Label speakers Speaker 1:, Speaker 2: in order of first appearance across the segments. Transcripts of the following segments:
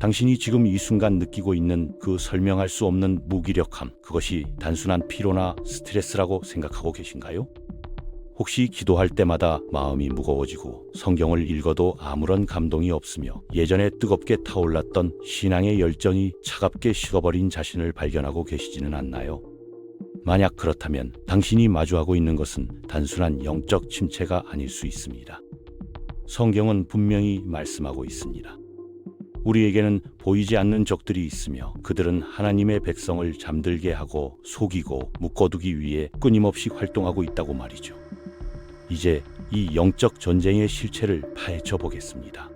Speaker 1: 당신이 지금 이 순간 느끼고 있는 그 설명할 수 없는 무기력함, 그것이 단순한 피로나 스트레스라고 생각하고 계신가요? 혹시 기도할 때마다 마음이 무거워지고 성경을 읽어도 아무런 감동이 없으며 예전에 뜨겁게 타올랐던 신앙의 열정이 차갑게 식어버린 자신을 발견하고 계시지는 않나요? 만약 그렇다면 당신이 마주하고 있는 것은 단순한 영적 침체가 아닐 수 있습니다. 성경은 분명히 말씀하고 있습니다. 우리에게는 보이지 않는 적들이 있으며 그들은 하나님의 백성을 잠들게 하고 속이고 묶어두기 위해 끊임없이 활동하고 있다고 말이죠. 이제 이 영적 전쟁의 실체를 파헤쳐 보겠습니다.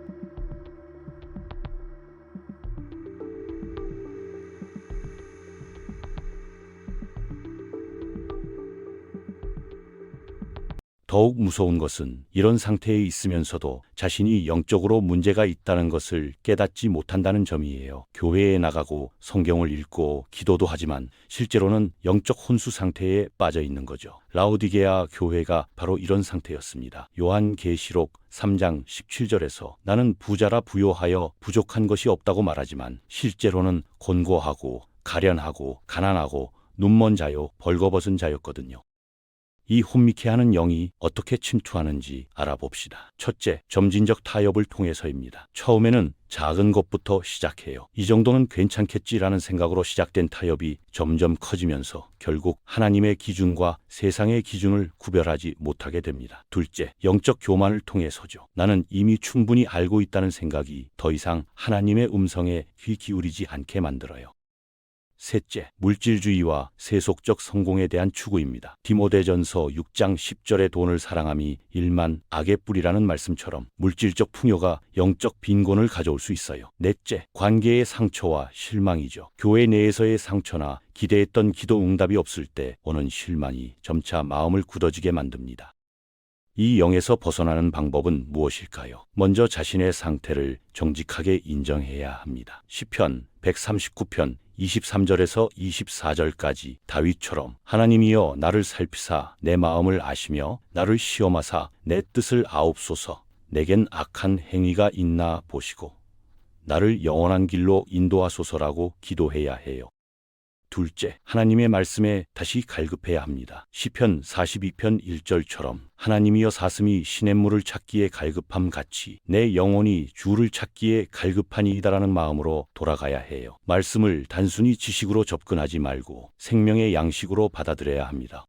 Speaker 1: 더욱 무서운 것은 이런 상태에 있으면서도 자신이 영적으로 문제가 있다는 것을 깨닫지 못한다는 점이에요. 교회에 나가고 성경을 읽고 기도도 하지만 실제로는 영적 혼수 상태에 빠져 있는 거죠. 라우디게아 교회가 바로 이런 상태였습니다. 요한 계시록 3장 17절에서 나는 부자라 부요하여 부족한 것이 없다고 말하지만 실제로는 곤고하고 가련하고 가난하고 눈먼 자요 벌거벗은 자였거든요. 이 혼미케 하는 영이 어떻게 침투하는지 알아봅시다. 첫째, 점진적 타협을 통해서입니다. 처음에는 작은 것부터 시작해요. 이 정도는 괜찮겠지라는 생각으로 시작된 타협이 점점 커지면서 결국 하나님의 기준과 세상의 기준을 구별하지 못하게 됩니다. 둘째, 영적 교만을 통해서죠. 나는 이미 충분히 알고 있다는 생각이 더 이상 하나님의 음성에 귀 기울이지 않게 만들어요. 셋째, 물질주의와 세속적 성공에 대한 추구입니다. 디모데전서 6장 10절의 돈을 사랑함이 일만 악의 뿌리라는 말씀처럼 물질적 풍요가 영적 빈곤을 가져올 수 있어요. 넷째, 관계의 상처와 실망이죠. 교회 내에서의 상처나 기대했던 기도 응답이 없을 때 오는 실망이 점차 마음을 굳어지게 만듭니다. 이 영에서 벗어나는 방법은 무엇일까요? 먼저 자신의 상태를 정직하게 인정해야 합니다. 시편 139편 23절에서 24절까지 다윗처럼 하나님이여 나를 살피사 내 마음을 아시며 나를 시험하사 내 뜻을 아옵소서 내겐 악한 행위가 있나 보시고 나를 영원한 길로 인도하소서라고 기도해야 해요. 둘째, 하나님의 말씀에 다시 갈급해야 합니다. 시편 42편 1절처럼 하나님이여 사슴이 시냇물을 찾기에 갈급함 같이 내 영혼이 주를 찾기에 갈급하니이다라는 마음으로 돌아가야 해요. 말씀을 단순히 지식으로 접근하지 말고 생명의 양식으로 받아들여야 합니다.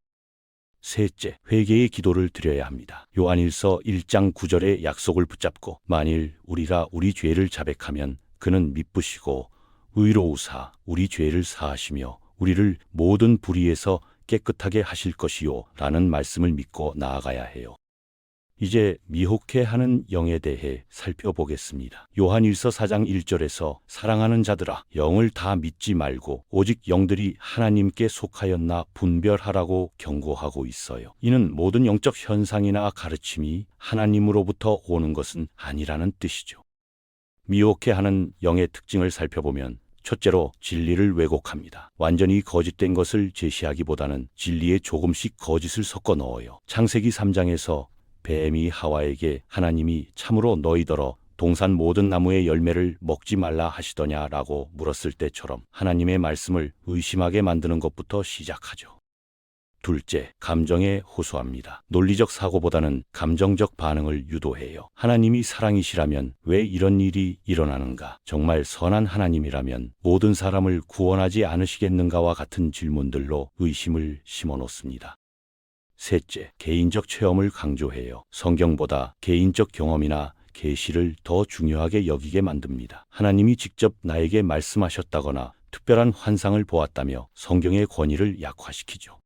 Speaker 1: 셋째, 회개의 기도를 드려야 합니다. 요한일서 1장 9절의 약속을 붙잡고 만일 우리가 우리 죄를 자백하면 그는 미쁘시고 의로우사 우리 죄를 사하시며 우리를 모든 불의에서 깨끗하게 하실 것이요 라는 말씀을 믿고 나아가야 해요. 이제 미혹해 하는 영에 대해 살펴보겠습니다. 요한일서 4장 1절에서 사랑하는 자들아 영을 다 믿지 말고 오직 영들이 하나님께 속하였나 분별하라고 경고하고 있어요. 이는 모든 영적 현상이나 가르침이 하나님으로부터 오는 것은 아니라는 뜻이죠. 미혹해 하는 영의 특징을 살펴보면 첫째로 진리를 왜곡합니다. 완전히 거짓된 것을 제시하기보다는 진리에 조금씩 거짓을 섞어 넣어요. 창세기 3장에서 뱀이 하와에게 하나님이 참으로 너희더러 동산 모든 나무의 열매를 먹지 말라 하시더냐라고 물었을 때처럼 하나님의 말씀을 의심하게 만드는 것부터 시작하죠. 둘째, 감정에 호소합니다. 논리적 사고보다는 감정적 반응을 유도해요. 하나님이 사랑이시라면 왜 이런 일이 일어나는가? 정말 선한 하나님이라면 모든 사람을 구원하지 않으시겠는가와 같은 질문들로 의심을 심어 놓습니다. 셋째, 개인적 체험을 강조해요. 성경보다 개인적 경험이나 계시를 더 중요하게 여기게 만듭니다. 하나님이 직접 나에게 말씀하셨다거나 특별한 환상을 보았다며 성경의 권위를 약화시키죠.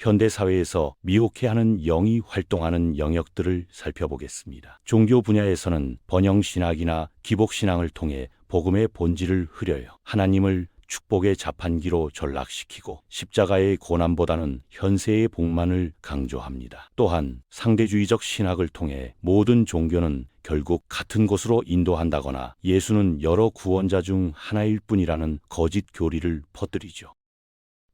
Speaker 1: 현대 사회에서 미혹해하는 영이 활동하는 영역들을 살펴보겠습니다. 종교 분야에서는 번영 신학이나 기복 신앙을 통해 복음의 본질을 흐려요. 하나님을 축복의 자판기로 전락시키고 십자가의 고난보다는 현세의 복만을 강조합니다. 또한 상대주의적 신학을 통해 모든 종교는 결국 같은 곳으로 인도한다거나 예수는 여러 구원자 중 하나일 뿐이라는 거짓 교리를 퍼뜨리죠.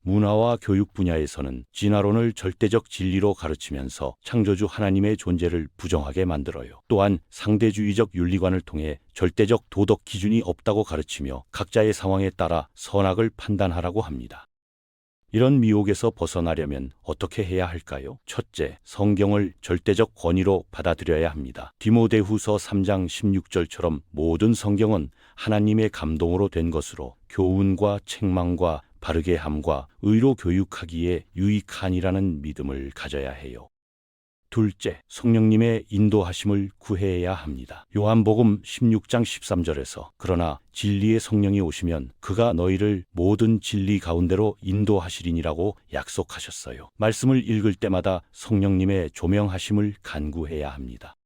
Speaker 1: 문화와 교육 분야에서는 진화론을 절대적 진리로 가르치면서 창조주 하나님의 존재를 부정하게 만들어요. 또한 상대주의적 윤리관을 통해 절대적 도덕 기준이 없다고 가르치며 각자의 상황에 따라 선악을 판단하라고 합니다. 이런 미혹에서 벗어나려면 어떻게 해야 할까요? 첫째, 성경을 절대적 권위로 받아들여야 합니다. 디모데후서 3장 16절처럼 모든 성경은 하나님의 감동으로 된 것으로 교훈과 책망과 바르게 함과 의로 교육하기에 유익하니라는 믿음을 가져야 해요. 둘째, 성령님의 인도하심을 구해야 합니다. 요한복음 16장 13절에서 그러나 진리의 성령이 오시면 그가 너희를 모든 진리 가운데로 인도하시리니라고 약속하셨어요. 말씀을 읽을 때마다 성령님의 조명하심을 간구해야 합니다.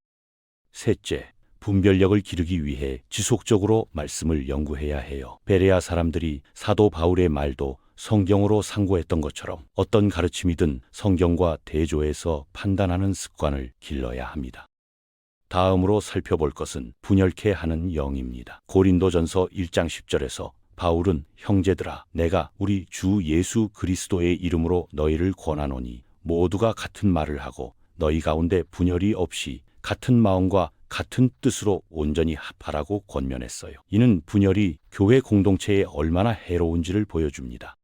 Speaker 1: 셋째, 분별력을 기르기 위해 지속적으로 말씀을 연구해야 해요. 베레아 사람들이 사도 바울의 말도 성경으로 상고했던 것처럼 어떤 가르침이든 성경과 대조해서 판단하는 습관을 길러야 합니다. 다음으로 살펴볼 것은 분열케 하는 영입니다. 고린도전서 1장 10절에서 바울은 형제들아 내가 우리 주 예수 그리스도의 이름으로 너희를 권하노니 모두가 같은 말을 하고 너희 가운데 분열이 없이 같은 마음과 같은 뜻으로 온전히 합하라고 권면했어요. 이는 분열이 교회 공동체에 얼마나 해로운지를 보여줍니다.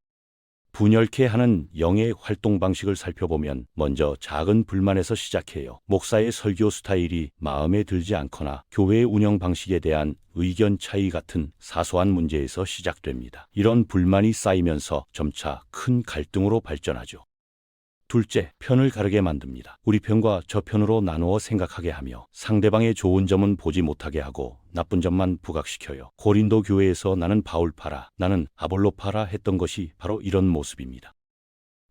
Speaker 1: 분열케 하는 영의 활동 방식을 살펴보면 먼저 작은 불만에서 시작해요. 목사의 설교 스타일이 마음에 들지 않거나 교회 운영 방식에 대한 의견 차이 같은 사소한 문제에서 시작됩니다. 이런 불만이 쌓이면서 점차 큰 갈등으로 발전하죠. 둘째, 편을 가르게 만듭니다. 우리 편과 저 편으로 나누어 생각하게 하며 상대방의 좋은 점은 보지 못하게 하고 나쁜 점만 부각시켜요. 고린도 교회에서 나는 바울파라, 나는 아볼로파라 했던 것이 바로 이런 모습입니다.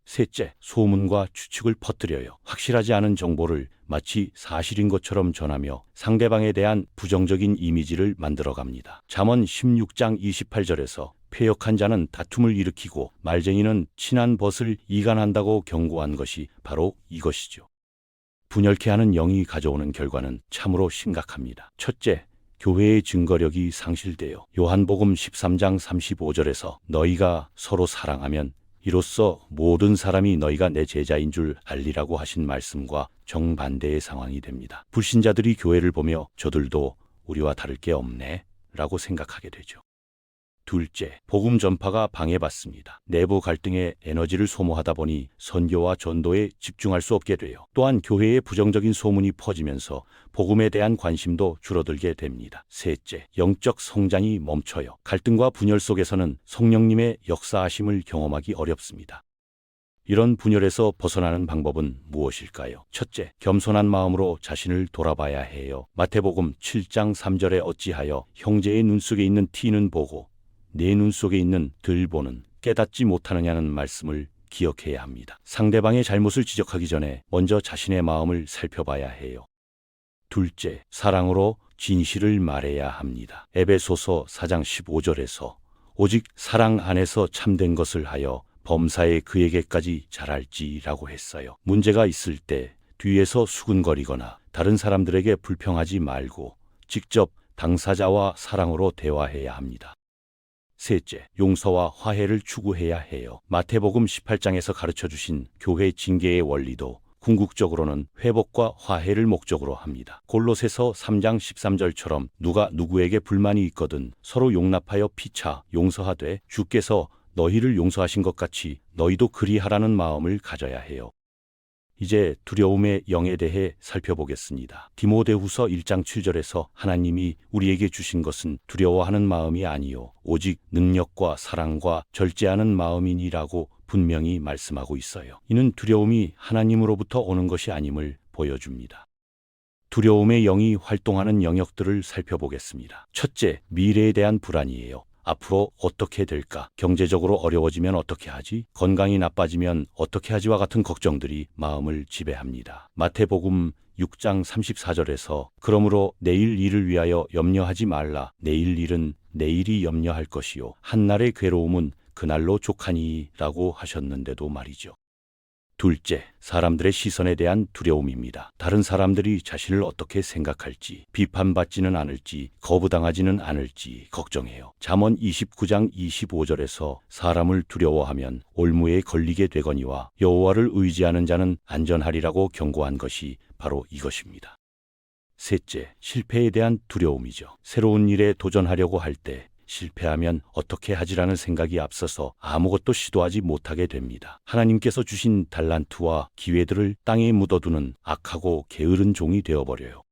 Speaker 1: 셋째, 소문과 추측을 퍼뜨려요. 확실하지 않은 정보를 마치 사실인 것처럼 전하며 상대방에 대한 부정적인 이미지를 만들어 갑니다. 잠언 16장 28절에서 폐역한 자는 다툼을 일으키고 말쟁이는 친한 벗을 이간한다고 경고한 것이 바로 이것이죠. 분열케 하는 영이 가져오는 결과는 참으로 심각합니다. 첫째, 교회의 증거력이 상실되어 요한복음 13장 35절에서 너희가 서로 사랑하면 이로써 모든 사람이 너희가 내 제자인 줄 알리라고 하신 말씀과 정반대의 상황이 됩니다. 불신자들이 교회를 보며 저들도 우리와 다를 게 없네 라고 생각하게 되죠. 둘째, 복음 전파가 방해받습니다. 내부 갈등에 에너지를 소모하다 보니 선교와 전도에 집중할 수 없게 돼요. 또한 교회의 부정적인 소문이 퍼지면서 복음에 대한 관심도 줄어들게 됩니다. 셋째, 영적 성장이 멈춰요. 갈등과 분열 속에서는 성령님의 역사하심을 경험하기 어렵습니다. 이런 분열에서 벗어나는 방법은 무엇일까요? 첫째, 겸손한 마음으로 자신을 돌아봐야 해요. 마태복음 7장 3절에 어찌하여 형제의 눈 속에 있는 티는 보고 내 눈 속에 있는 들보는 깨닫지 못하느냐는 말씀을 기억해야 합니다. 상대방의 잘못을 지적하기 전에 먼저 자신의 마음을 살펴봐야 해요. 둘째, 사랑으로 진실을 말해야 합니다. 에베소서 4장 15절에서 오직 사랑 안에서 참된 것을 하여 범사에 그에게까지 잘할지라고 했어요. 문제가 있을 때 뒤에서 수군거리거나 다른 사람들에게 불평하지 말고 직접 당사자와 사랑으로 대화해야 합니다. 셋째, 용서와 화해를 추구해야 해요. 마태복음 18장에서 가르쳐 주신 교회 징계의 원리도 궁극적으로는 회복과 화해를 목적으로 합니다. 골로새서 3장 13절처럼 누가 누구에게 불만이 있거든 서로 용납하여 피차 용서하되 주께서 너희를 용서하신 것 같이 너희도 그리하라는 마음을 가져야 해요. 이제 두려움의 영에 대해 살펴보겠습니다. 디모데후서 1장 7절에서 하나님이 우리에게 주신 것은 두려워하는 마음이 아니요 오직 능력과 사랑과 절제하는 마음이니라고 분명히 말씀하고 있어요. 이는 두려움이 하나님으로부터 오는 것이 아님을 보여줍니다. 두려움의 영이 활동하는 영역들을 살펴보겠습니다. 첫째, 미래에 대한 불안이에요. 앞으로 어떻게 될까? 경제적으로 어려워지면 어떻게 하지? 건강이 나빠지면 어떻게 하지와 같은 걱정들이 마음을 지배합니다. 마태복음 6장 34절에서 그러므로 내일 일을 위하여 염려하지 말라. 내일 일은 내일이 염려할 것이요. 한날의 괴로움은 그날로 족하니라고 하셨는데도 말이죠. 둘째, 사람들의 시선에 대한 두려움입니다. 다른 사람들이 자신을 어떻게 생각할지, 비판받지는 않을지, 거부당하지는 않을지 걱정해요. 잠언 29장 25절에서 사람을 두려워하면 올무에 걸리게 되거니와 여호와를 의지하는 자는 안전하리라고 경고한 것이 바로 이것입니다. 셋째, 실패에 대한 두려움이죠. 새로운 일에 도전하려고 할 때 실패하면 어떻게 하지라는 생각이 앞서서 아무것도 시도하지 못하게 됩니다. 하나님께서 주신 달란트와 기회들을 땅에 묻어두는 악하고 게으른 종이 되어버려요.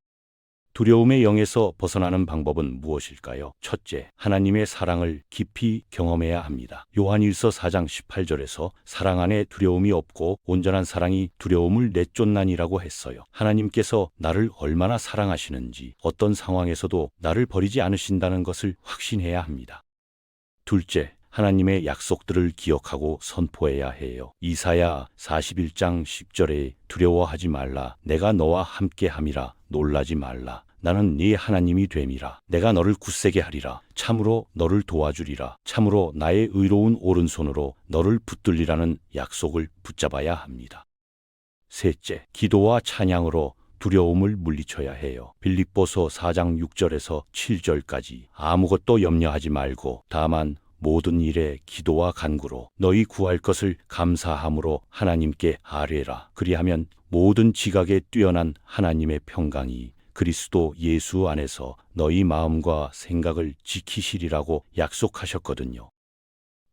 Speaker 1: 두려움의 영에서 벗어나는 방법은 무엇일까요? 첫째, 하나님의 사랑을 깊이 경험해야 합니다. 요한일서 4장 18절에서 사랑 안에 두려움이 없고 온전한 사랑이 두려움을 내쫓나니라고 했어요. 하나님께서 나를 얼마나 사랑하시는지 어떤 상황에서도 나를 버리지 않으신다는 것을 확신해야 합니다. 둘째, 하나님의 약속들을 기억하고 선포해야 해요. 이사야 41장 10절에 두려워하지 말라. 내가 너와 함께 함이라. 놀라지 말라. 나는 네 하나님이 됨이라. 내가 너를 굳세게 하리라. 참으로 너를 도와주리라. 참으로 나의 의로운 오른손으로 너를 붙들리라는 약속을 붙잡아야 합니다. 셋째, 기도와 찬양으로 두려움을 물리쳐야 해요. 빌립보서 4장 6절에서 7절까지 아무것도 염려하지 말고 다만 모든 일에 기도와 간구로 너희 구할 것을 감사함으로 하나님께 아뢰라. 그리하면 모든 지각에 뛰어난 하나님의 평강이 그리스도 예수 안에서 너희 마음과 생각을 지키시리라고 약속하셨거든요.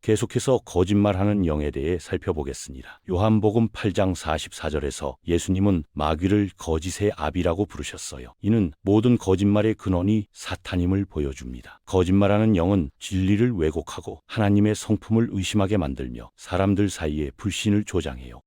Speaker 1: 계속해서 거짓말하는 영에 대해 살펴보겠습니다. 요한복음 8장 44절에서 예수님은 마귀를 거짓의 아비라고 부르셨어요. 이는 모든 거짓말의 근원이 사탄임을 보여줍니다. 거짓말하는 영은 진리를 왜곡하고 하나님의 성품을 의심하게 만들며 사람들 사이에 불신을 조장해요.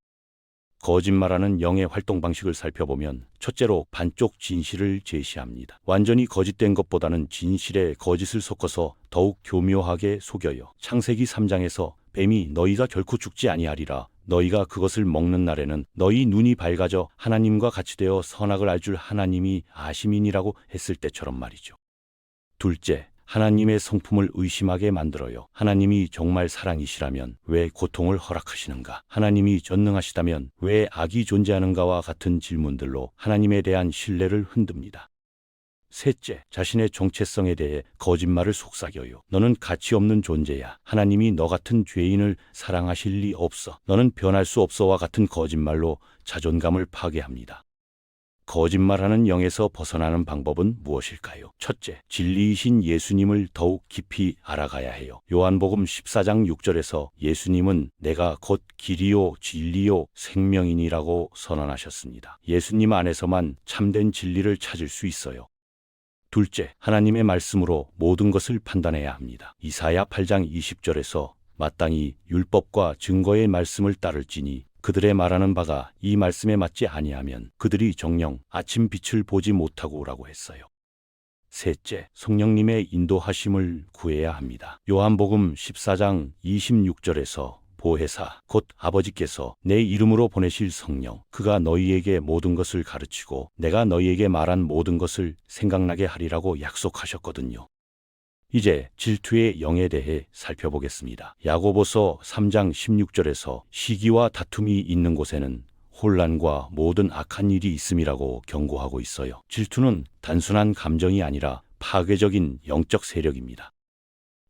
Speaker 1: 거짓말하는 영의 활동 방식을 살펴보면 첫째로 반쪽 진실을 제시합니다. 완전히 거짓된 것보다는 진실에 거짓을 섞어서 더욱 교묘하게 속여요. 창세기 3장에서 뱀이 너희가 결코 죽지 아니하리라. 너희가 그것을 먹는 날에는 너희 눈이 밝아져 하나님과 같이 되어 선악을 알 줄 하나님이 아시민이라고 했을 때처럼 말이죠. 둘째, 하나님의 성품을 의심하게 만들어요. 하나님이 정말 사랑이시라면 왜 고통을 허락하시는가? 하나님이 전능하시다면 왜 악이 존재하는가와 같은 질문들로 하나님에 대한 신뢰를 흔듭니다. 셋째, 자신의 정체성에 대해 거짓말을 속삭여요. 너는 가치 없는 존재야. 하나님이 너 같은 죄인을 사랑하실 리 없어. 너는 변할 수 없어와 같은 거짓말로 자존감을 파괴합니다. 거짓말하는 영에서 벗어나는 방법은 무엇일까요? 첫째, 진리이신 예수님을 더욱 깊이 알아가야 해요. 요한복음 14장 6절에서 예수님은 내가 곧 길이요 진리요 생명이니라고 선언하셨습니다. 예수님 안에서만 참된 진리를 찾을 수 있어요. 둘째, 하나님의 말씀으로 모든 것을 판단해야 합니다. 이사야 8장 20절에서 마땅히 율법과 증거의 말씀을 따를지니 그들의 말하는 바가 이 말씀에 맞지 아니하면 그들이 정령 아침 빛을 보지 못하고라고 했어요. 셋째, 성령님의 인도하심을 구해야 합니다. 요한복음 14장 26절에서 보혜사 곧 아버지께서 내 이름으로 보내실 성령 그가 너희에게 모든 것을 가르치고 내가 너희에게 말한 모든 것을 생각나게 하리라고 약속하셨거든요. 이제 질투의 영에 대해 살펴보겠습니다. 야고보서 3장 16절에서 시기와 다툼이 있는 곳에는 혼란과 모든 악한 일이 있음이라고 경고하고 있어요. 질투는 단순한 감정이 아니라 파괴적인 영적 세력입니다.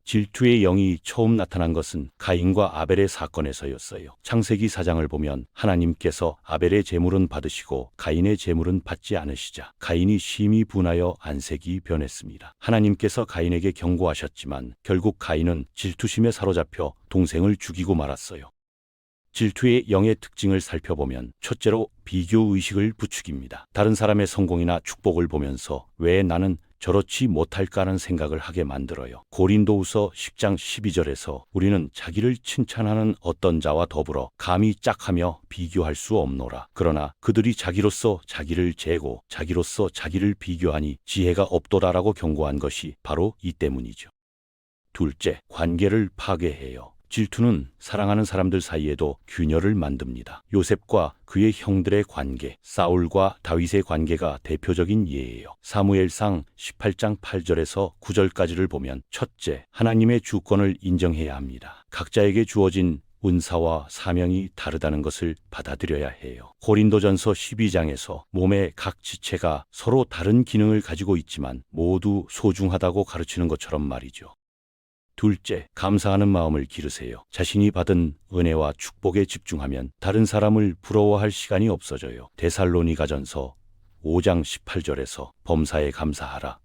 Speaker 1: 질투의 영이 처음 나타난 것은 가인과 아벨의 사건에서였어요. 창세기 사장을 보면 하나님께서 아벨의 재물은 받으시고 가인의 재물은 받지 않으시자 가인이 심히 분하여 안색이 변했습니다. 하나님께서 가인에게 경고하셨지만 결국 가인은 질투심에 사로잡혀 동생을 죽이고 말았어요. 질투의 영의 특징을 살펴보면 첫째로 비교 의식을 부추깁니다. 다른 사람의 성공이나 축복을 보면서 왜 나는 저렇지 못할까라는 생각을 하게 만들어요. 고린도후서 10장 12절에서 우리는 자기를 칭찬하는 어떤 자와 더불어 감히 짝하며 비교할 수 없노라. 그러나 그들이 자기로서 자기를 재고 자기로서 자기를 비교하니 지혜가 없도다라고 경고한 것이 바로 이 때문이죠. 둘째, 관계를 파괴해요. 질투는 사랑하는 사람들 사이에도 균열을 만듭니다. 요셉과 그의 형들의 관계, 사울과 다윗의 관계가 대표적인 예예요. 사무엘상 18장 8절에서 9절까지를 보면 첫째, 하나님의 주권을 인정해야 합니다. 각자에게 주어진 은사와 사명이 다르다는 것을 받아들여야 해요. 고린도전서 12장에서 몸의 각 지체가 서로 다른 기능을 가지고 있지만 모두 소중하다고 가르치는 것처럼 말이죠. 둘째, 감사하는 마음을 기르세요. 자신이 받은 은혜와 축복에 집중하면 다른 사람을 부러워할 시간이 없어져요. 데살로니가전서 5장 18절에서 범사에 감사하라.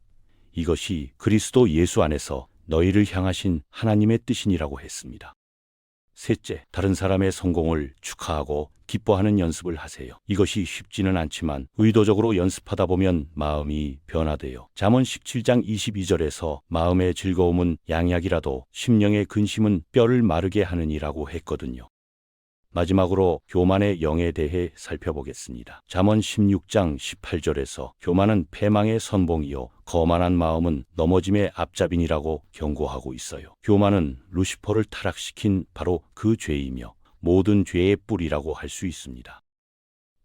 Speaker 1: 이것이 그리스도 예수 안에서 너희를 향하신 하나님의 뜻이니라고 했습니다. 셋째, 다른 사람의 성공을 축하하고 기뻐하는 연습을 하세요. 이것이 쉽지는 않지만 의도적으로 연습하다 보면 마음이 변화돼요. 잠언 17장 22절에서 마음의 즐거움은 양약이라도 심령의 근심은 뼈를 마르게 하느니라고 했거든요. 마지막으로 교만의 영에 대해 살펴보겠습니다. 잠언 16장 18절에서 교만은 패망의 선봉이요 거만한 마음은 넘어짐의 앞잡인이라고 경고하고 있어요. 교만은 루시퍼를 타락시킨 바로 그 죄이며 모든 죄의 뿌리라고 할 수 있습니다.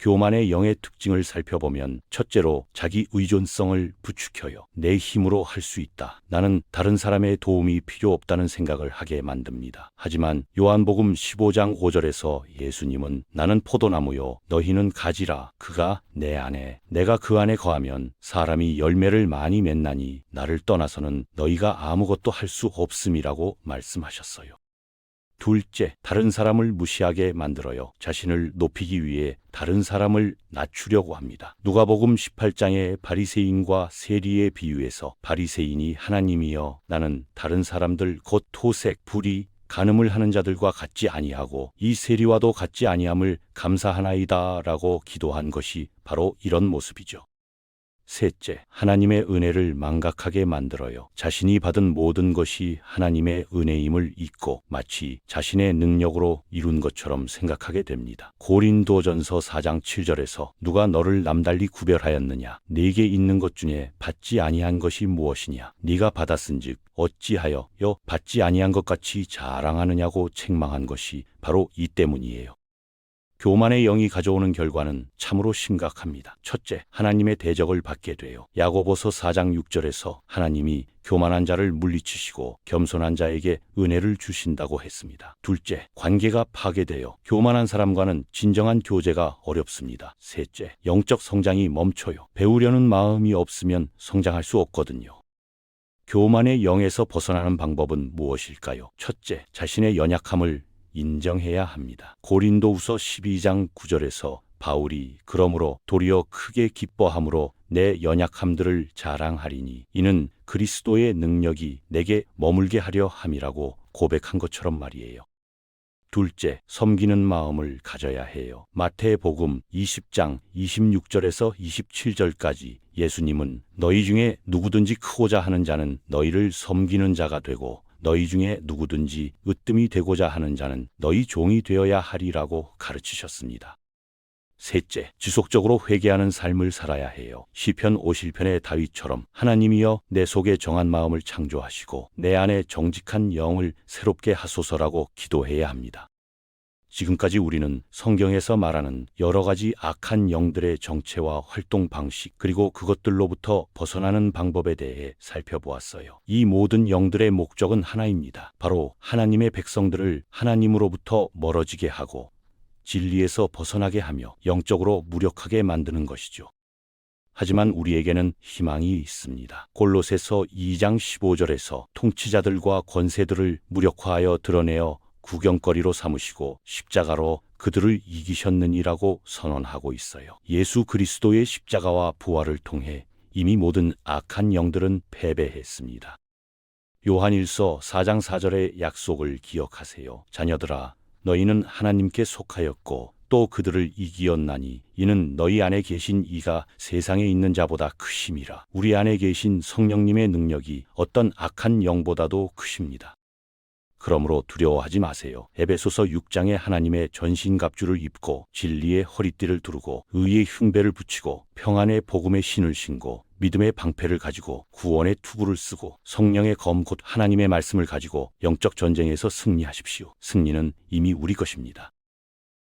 Speaker 1: 교만의 영의 특징을 살펴보면 첫째로 자기 의존성을 부추겨요. 내 힘으로 할 수 있다. 나는 다른 사람의 도움이 필요 없다는 생각을 하게 만듭니다. 하지만 요한복음 15장 5절에서 예수님은 나는 포도나무요 너희는 가지라 그가 내 안에 내가 그 안에 거하면 사람이 열매를 많이 맺나니 나를 떠나서는 너희가 아무것도 할 수 없음이라고 말씀하셨어요. 둘째, 다른 사람을 무시하게 만들어요. 자신을 높이기 위해 다른 사람을 낮추려고 합니다. 누가복음 18장의 바리새인과 세리의 비유에서 바리새인이 하나님이여 나는 다른 사람들 곧 토색, 불이 간음을 하는 자들과 같지 아니하고 이 세리와도 같지 아니함을 감사하나이다라고 기도한 것이 바로 이런 모습이죠. 셋째, 하나님의 은혜를 망각하게 만들어요. 자신이 받은 모든 것이 하나님의 은혜임을 잊고 마치 자신의 능력으로 이룬 것처럼 생각하게 됩니다. 고린도전서 4장 7절에서 누가 너를 남달리 구별하였느냐? 네게 있는 것 중에 받지 아니한 것이 무엇이냐? 네가 받았은즉 어찌하여 여 받지 아니한 것 같이 자랑하느냐고 책망한 것이 바로 이 때문이에요. 교만의 영이 가져오는 결과는 참으로 심각합니다. 첫째, 하나님의 대적을 받게 돼요. 야고보서 4장 6절에서 하나님이 교만한 자를 물리치시고 겸손한 자에게 은혜를 주신다고 했습니다. 둘째, 관계가 파괴되어 교만한 사람과는 진정한 교제가 어렵습니다. 셋째, 영적 성장이 멈춰요. 배우려는 마음이 없으면 성장할 수 없거든요. 교만의 영에서 벗어나는 방법은 무엇일까요? 첫째, 자신의 연약함을 인정해야 합니다. 고린도후서 12장 9절에서 바울이 그러므로 도리어 크게 기뻐함으로 내 연약함들을 자랑하리니 이는 그리스도의 능력이 내게 머물게 하려 함이라고 고백한 것처럼 말이에요. 둘째, 섬기는 마음을 가져야 해요. 마태복음 20장 26절에서 27절까지 예수님은 너희 중에 누구든지 크고자 하는 자는 너희를 섬기는 자가 되고 너희 중에 누구든지 으뜸이 되고자 하는 자는 너희 종이 되어야 하리라고 가르치셨습니다. 셋째, 지속적으로 회개하는 삶을 살아야 해요. 시편 50편의 다윗처럼 하나님이여 내 속에 정한 마음을 창조하시고 내 안에 정직한 영을 새롭게 하소서라고 기도해야 합니다. 지금까지 우리는 성경에서 말하는 여러 가지 악한 영들의 정체와 활동 방식, 그리고 그것들로부터 벗어나는 방법에 대해 살펴보았어요. 이 모든 영들의 목적은 하나입니다. 바로 하나님의 백성들을 하나님으로부터 멀어지게 하고 진리에서 벗어나게 하며 영적으로 무력하게 만드는 것이죠. 하지만 우리에게는 희망이 있습니다. 골로새서 2장 15절에서 통치자들과 권세들을 무력화하여 드러내어 구경거리로 삼으시고 십자가로 그들을 이기셨느니라고 선언하고 있어요. 예수 그리스도의 십자가와 부활을 통해 이미 모든 악한 영들은 패배했습니다. 요한일서 4장 4절의 약속을 기억하세요. 자녀들아, 너희는 하나님께 속하였고 또 그들을 이기었나니 이는 너희 안에 계신 이가 세상에 있는 자보다 크심이라. 우리 안에 계신 성령님의 능력이 어떤 악한 영보다도 크십니다. 그러므로 두려워하지 마세요. 에베소서 6장에 하나님의 전신갑주를 입고 진리의 허리띠를 두르고 의의 흉배를 붙이고 평안의 복음의 신을 신고 믿음의 방패를 가지고 구원의 투구를 쓰고 성령의 검곧 하나님의 말씀을 가지고 영적 전쟁에서 승리하십시오. 승리는 이미 우리 것입니다.